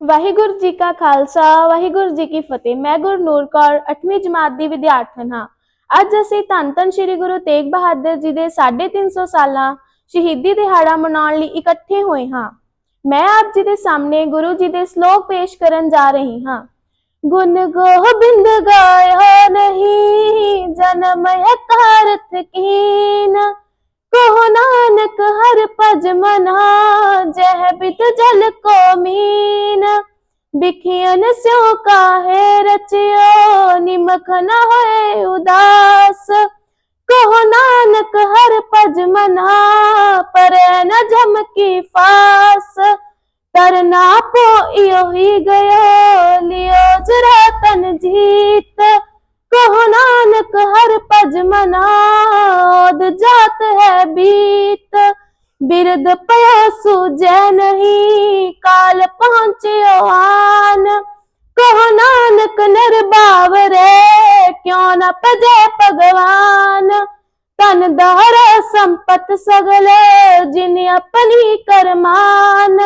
ਵਾਹਿਗੁਰੂ ਜੀ ਕਾ ਖਾਲਸਾ, ਵਾਹਿਗੁਰੂ ਜੀ ਕੀ ਫਤਿਹ। ਮੈਂ ਗੁਰਨੂਰ ਕੌਰ 8ਵੀਂ ਜਮਾਤ ਦੀ ਵਿਦਿਆਰਥਣ ਹਾਂ। ਅੱਜ ਅਸੀਂ ਧੰਨ ਧੰਨ ਸ੍ਰੀ ਗੁਰੂ ਤੇਗ ਬਹਾਦਰ ਜੀ ਦੇ 350 ਸਾਲਾਂ ਸ਼ਹੀਦੀ ਦਿਹਾੜਾ ਮਨਾਉਣ ਲਈ ਇਕੱਠੇ ਹੋਏ ਹਾਂ। ਮੈਂ ਆਪ ਜੀ ਦੇ ਸਾਹਮਣੇ ਗੁਰੂ ਜੀ ਦੇ ਸ਼ਲੋਕ ਪੇਸ਼ ਕਰਨ ਜਾ ਰਹੀ ਹਾਂ। ਗੁਣ ਗੋਬਿੰਦ ਗਾਇਆ ਨਹੀਂ, ਜਨਮ ਯਥਾਰਥ ਕੀਨ जह बित जल को मीन बिखियन स्यो काहे रचियो निमख न होए उदास कहो नानक हर पज मना पर न झमकी फास तरना पो इयो ही गयो लियो जरा तन जीत कहो नानक हर पज मना जात है बीत ਬਿਰਦ ਪਿਆ ਸੂਜੈ ਨਹੀਂ, ਕਾਲ ਪਹੁੰਚਿਓ ਆਨ। ਕਹ ਨਾਨਕ ਨਿਰਭਾਵ ਰੇ, ਕਿਉ ਨ ਪਜੇ ਭਗਵਾਨ। ਤਨ ਦਾਰੇ ਸੰਪਤ ਸਗਲੇ, ਜਿਨ ਆਪਣੀ ਕਰਮਾਨ।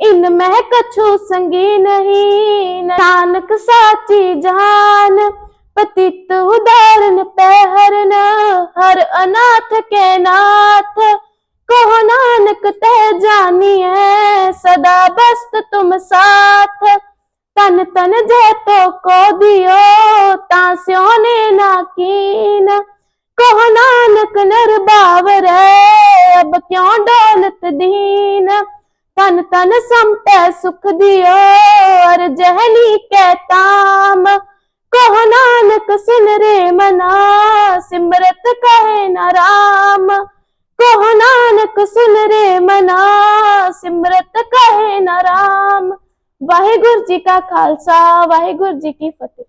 ਇਨ ਮਹਿ ਕਛੂ ਸੰਗੀ ਨਹੀਂ, ਨਾਨਕ ਸਾਚੀ ਜਾਨ। ਪਤਿਤ ਉਦਾਰਨ ਪੈ ਹਰਨ, ਹਰ ਅਨਾਥ ਕੇ दोस्त तुम साथ तन तन जे तो को दियो ता ने नाकीन कह नानक नर बावर अब क्यों डोलत दीन तन तन समते सुख दियो और जहली के ताम कह नानक सुन रे मना सिमरत कहे न राम ਕੋ ਨਾਨਕ ਸੁਨ ਰੇ ਮਨਾ, ਸਿਮਰਤ ਕਹੇ ਨਾ ਰਾਮ। ਵਾਹਿਗੁਰੂ ਜੀ ਕਾ ਖਾਲਸਾ, ਵਾਹਿਗੁਰੂ ਜੀ ਕੀ ਫਤਿਹ।